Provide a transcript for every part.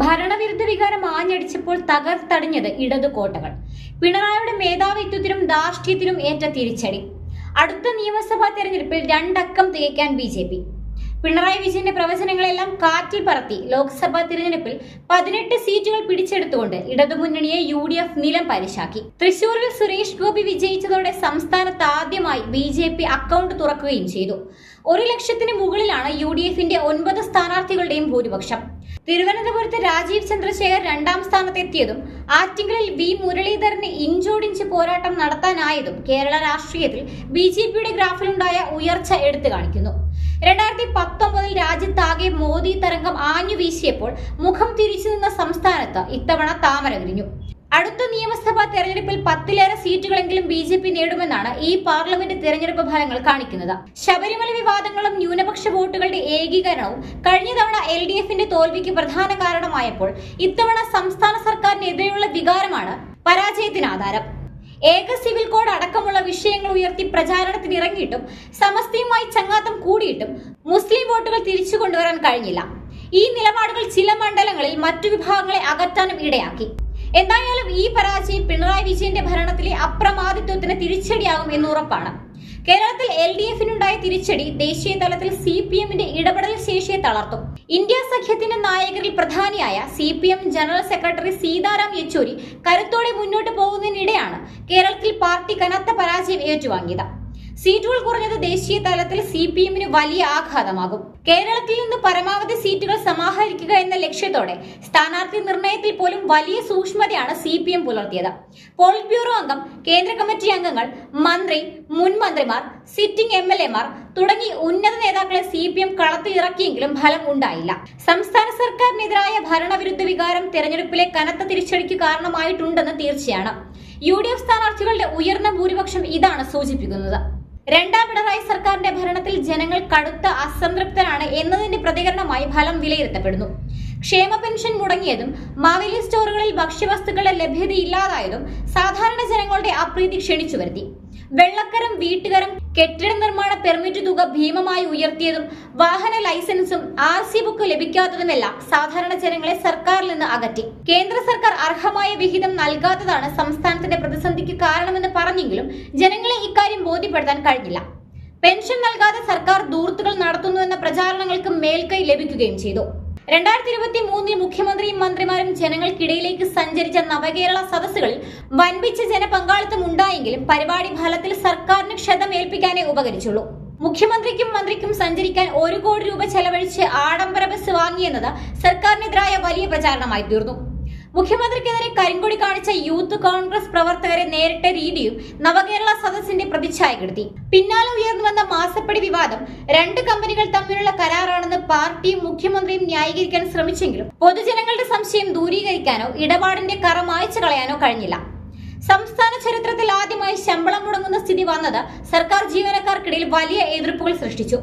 ഭരണവിരുദ്ധ വികാരം ആഞ്ഞടിച്ചപ്പോൾ തകർത്തടിഞ്ഞത് ഇടതു കോട്ടകൾ. പിണറായിയുടെ മേധാവിത്വത്തിനും ധാർഷ്ട്യത്തിനും ഏറ്റ തിരിച്ചടി. അടുത്ത നിയമസഭാ തെരഞ്ഞെടുപ്പിൽ രണ്ടക്കം തികയ്ക്കാൻ ബി ജെ പി. പിണറായി വിജയന്റെ പ്രവചനങ്ങളെല്ലാം കാറ്റിൽ പറത്തി ലോക്സഭാ തിരഞ്ഞെടുപ്പിൽ പതിനെട്ട് സീറ്റുകൾ പിടിച്ചെടുത്തുകൊണ്ട് ഇടതുമുന്നണിയെ യു ഡി എഫ് നിലം പരിശാക്കി. തൃശൂരിൽ സുരേഷ് ഗോപി വിജയിച്ചതോടെ സംസ്ഥാനത്ത് ആദ്യമായി ബി ജെ പി അക്കൗണ്ട് തുറക്കുകയും ചെയ്തു. ഒരു ലക്ഷത്തിന് മുകളിലാണ് യു ഡി എഫിന്റെ ഒൻപത് സ്ഥാനാർത്ഥികളുടെയും ഭൂരിപക്ഷം. തിരുവനന്തപുരത്ത് രാജീവ് ചന്ദ്രശേഖർ രണ്ടാം സ്ഥാനത്തെത്തിയതും ആറ്റിങ്ങലിൽ വി മുരളീധരന് ഇഞ്ചോടിഞ്ച് പോരാട്ടം നടത്താനായതും കേരള രാഷ്ട്രീയത്തിൽ ബി ജെ പിയുടെ ഗ്രാഫിലുണ്ടായ ഉയർച്ച എടുത്തു കാണിക്കുന്നു. രണ്ടായിരത്തി പത്തൊമ്പതിൽ രാജ്യത്താകെ മോദി തരംഗം ആഞ്ഞു വീശിയപ്പോൾ മുഖം തിരിച്ചു നിന്ന സംസ്ഥാനത്ത് ഇത്തവണ താമര വിരിഞ്ഞു അടുത്ത നിയമസഭാ തെരഞ്ഞെടുപ്പിൽ പത്തിലേറെ സീറ്റുകളെങ്കിലും ബി ജെ പി നേടുമെന്നാണ് ഈ പാർലമെന്റ് തെരഞ്ഞെടുപ്പ് ഫലങ്ങൾ കാണിക്കുന്നത്. ശബരിമല വിവാദങ്ങളും ന്യൂനപക്ഷ വോട്ടുകളുടെ ഏകീകരണവും കഴിഞ്ഞ തവണ എൽ ഡി എഫിന്റെ തോൽവിക്ക് പ്രധാന കാരണമായപ്പോൾ ഇത്തവണ സംസ്ഥാന സർക്കാരിനെതിരെയുള്ള വികാരമാണ് പരാജയത്തിന് ആധാരം. ഏക സിവിൽ കോഡ് അടക്കമുള്ള വിഷയങ്ങൾ ഉയർത്തി പ്രചാരണത്തിന് ഇറങ്ങിയിട്ടും സമസ്തയുമായി ചങ്ങാത്തം കൂടിയിട്ടും മുസ്ലിം വോട്ടുകൾ തിരിച്ചു കൊണ്ടുവരാൻ കഴിഞ്ഞില്ല. ഈ നിലപാടുകൾ ചില മണ്ഡലങ്ങളിൽ മറ്റു വിഭാഗങ്ങളെ അകറ്റാനും ഇടയാക്കി. എന്തായാലും ഈ പരാജയം പിണറായി വിജയന്റെ ഭരണത്തിലെ അപ്രമാദിത്വത്തിന് തിരിച്ചടിയാകും എന്ന് ഉറപ്പാണ്. കേരളത്തിൽ എൽ ഡി എഫിനുണ്ടായ തിരിച്ചടി ദേശീയ തലത്തിൽ സി പി എമ്മിന്റെ ഇടപെടൽ ശേഷിയെ തളർത്തും. ഇന്ത്യ സഖ്യത്തിന്റെ നായകരിൽ പ്രധാനിയായ C P M general secretary Sitaram Yechury കരുത്തോടെ മുന്നോട്ട് പോകുന്നതിനിടെയാണ് കേരളത്തിൽ പാർട്ടി കനത്ത പരാജയം ഏറ്റുവാങ്ങിയത്. സീറ്റുകൾ കുറഞ്ഞത് ദേശീയ തലത്തിൽ സി പി എമ്മിന് വലിയ ആഘാതമാകും. കേരളത്തിൽ നിന്ന് പരമാവധി സീറ്റുകൾ സമാഹരിക്കുക എന്ന ലക്ഷ്യത്തോടെ സ്ഥാനാർത്ഥി നിർണയത്തിൽ പോലും വലിയ സൂക്ഷ്മതയാണ് സി പി എം പുലർത്തിയത്. പോളിറ്റ് ബ്യൂറോ അംഗം കേന്ദ്ര കമ്മിറ്റി അംഗങ്ങൾ മന്ത്രി മുൻ മന്ത്രിമാർ സിറ്റിംഗ് എം എൽ എമാർ തുടങ്ങി ഉന്നത നേതാക്കളെ സി പി എം കളത്തിലിറക്കിയെങ്കിലും ഫലം ഉണ്ടായില്ല. സംസ്ഥാന സർക്കാരിനെതിരായ ഭരണവിരുദ്ധ വികാരം തെരഞ്ഞെടുപ്പിലെ കനത്ത തിരിച്ചടിക്ക് കാരണമായിട്ടുണ്ടെന്ന് തീർച്ചയാണ്. യു ഡി എഫ് സ്ഥാനാർത്ഥികളുടെ ഉയർന്ന ഭൂരിപക്ഷം ഇതാണ് സൂചിപ്പിക്കുന്നത്. രണ്ടാം പിണറായി സർക്കാരിന്റെ ഭരണത്തിൽ ജനങ്ങൾ കടുത്ത അസംതൃപ്തരാണ് എന്നതിന്റെ പ്രതികരണമായി ഫലം വിലയിരുത്തപ്പെടുന്നു. ക്ഷേമ പെൻഷൻ മുടങ്ങിയതും മാവേലി സ്റ്റോറുകളിൽ ഭക്ഷ്യവസ്തുക്കളുടെ ലഭ്യതയില്ലാതായതും സാധാരണ ജനങ്ങളുടെ അപ്രീതി ക്ഷണിച്ചു വരുത്തി വെള്ളക്കരം വീട്ടുകരം കെട്ടിട നിർമ്മാണ പെർമിറ്റ് തുക ഭീമമായി ഉയർത്തിയതും വാഹന ലൈസൻസും ആർ സി ബുക്ക് ലഭിക്കാത്തതുമെല്ലാം സാധാരണ ജനങ്ങളെ സർക്കാരിൽ നിന്ന് അകറ്റി. കേന്ദ്ര സർക്കാർ അർഹമായ വിഹിതം നൽകാത്തതാണ് സംസ്ഥാനത്തിന്റെ പ്രതിസന്ധിക്ക് കാരണമെന്ന് പറഞ്ഞെങ്കിലും ജനങ്ങളെ ഇക്കാര്യം ബോധ്യപ്പെടുത്താൻ കഴിഞ്ഞില്ല. പെൻഷൻ നൽകാതെ സർക്കാർ ദൂർത്തുകൾ നടത്തുന്നുവെന്ന പ്രചാരണങ്ങൾക്ക് മേൽക്കൈ ലഭിക്കുകയും ചെയ്തു. രണ്ടായിരത്തി ഇരുപത്തി മൂന്നിൽ മുഖ്യമന്ത്രിയും മന്ത്രിമാരും ജനങ്ങൾക്കിടയിലേക്ക് സഞ്ചരിച്ച നവകേരള സദസ്സുകളിൽ വൻപിച്ച ജനപങ്കാളിത്തം ഉണ്ടായെങ്കിലും പരിപാടി ഫലത്തിൽ സർക്കാരിന് ക്ഷതമേൽപ്പിക്കാനേ ഉപകരിച്ചുള്ളൂ. മുഖ്യമന്ത്രിക്കും മന്ത്രിക്കും സഞ്ചരിക്കാൻ ഒരു കോടി രൂപ ചെലവഴിച്ച് ആഡംബര ബസ് വാങ്ങിയെന്നത് സർക്കാരിനെതിരായ വലിയ പ്രചാരണമായി തീർന്നു. മുഖ്യമന്ത്രിക്കെതിരെ കരിങ്കൊടി കാണിച്ച യൂത്ത് കോൺഗ്രസ് പ്രവർത്തകരെ നേരിട്ട രീതിയും നവകേരള സദസ്സിന്റെ പ്രതിച്ഛായ കെടുത്തി പിന്നാലെ ഉയർന്നു വന്ന മാസപ്പടി വിവാദം രണ്ട് കമ്പനികൾ തമ്മിലുള്ള കരാറാണെന്ന് പാർട്ടിയും മുഖ്യമന്ത്രിയും ന്യായീകരിക്കാൻ ശ്രമിച്ചെങ്കിലും പൊതുജനങ്ങളുടെ സംശയം ദൂരീകരിക്കാനോ ഇടപാടിന്റെ കറ മായച്ചു കളയാനോ കഴിഞ്ഞില്ല. സംസ്ഥാന ചരിത്രത്തിൽ ആദ്യമായി ശമ്പളം മുടങ്ങുന്ന സ്ഥിതി വന്നത് സർക്കാർ ജീവനക്കാർക്കിടയിൽ വലിയ എതിർപ്പുകൾ സൃഷ്ടിച്ചു.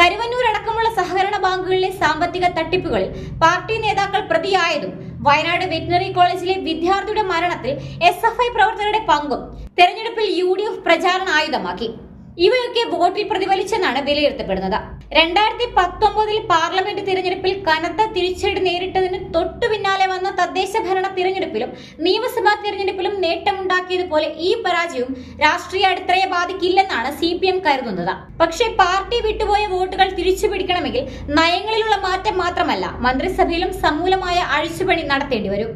കരുവന്നൂർ അടക്കമുള്ള സഹകരണ ബാങ്കുകളിലെ സാമ്പത്തിക തട്ടിപ്പുകളിൽ പാർട്ടി നേതാക്കൾ പ്രതിയായതും വയനാട് വെറ്റിനറി കോളേജിലെ വിദ്യാർത്ഥിയുടെ മരണത്തിൽ എസ് എഫ് ഐ പ്രവർത്തകരുടെ പങ്കും തെരഞ്ഞെടുപ്പിൽ യു ഡി എഫ് പ്രചാരണ ആയുധമാക്കി. ഇവയൊക്കെ വോട്ടിൽ പ്രതിഫലിച്ചെന്നാണ് വിലയിരുത്തപ്പെടുന്നത്. രണ്ടായിരത്തി പത്തൊമ്പതിൽ പാർലമെന്റ് തിരഞ്ഞെടുപ്പിൽ കനത്ത തിരിച്ചടി നേരിട്ടതിന് തൊട്ടു പിന്നാലെ വന്ന തദ്ദേശ ഭരണ തിരഞ്ഞെടുപ്പിലും നിയമസഭാ തിരഞ്ഞെടുപ്പിലും നേട്ടമുണ്ടാക്കിയതുപോലെ ഈ പരാജയവും രാഷ്ട്രീയ അടിത്തറയെ ബാധിക്കില്ലെന്നാണ് സി പി എം കരുതുന്നത്. പക്ഷേ പാർട്ടി വിട്ടുപോയ വോട്ടുകൾ തിരിച്ചു പിടിക്കണമെങ്കിൽ നയങ്ങളിലുള്ള മാറ്റം മാത്രമല്ല മന്ത്രിസഭയിലും സമൂലമായ അഴിച്ചുപണി നടത്തേണ്ടി വരും.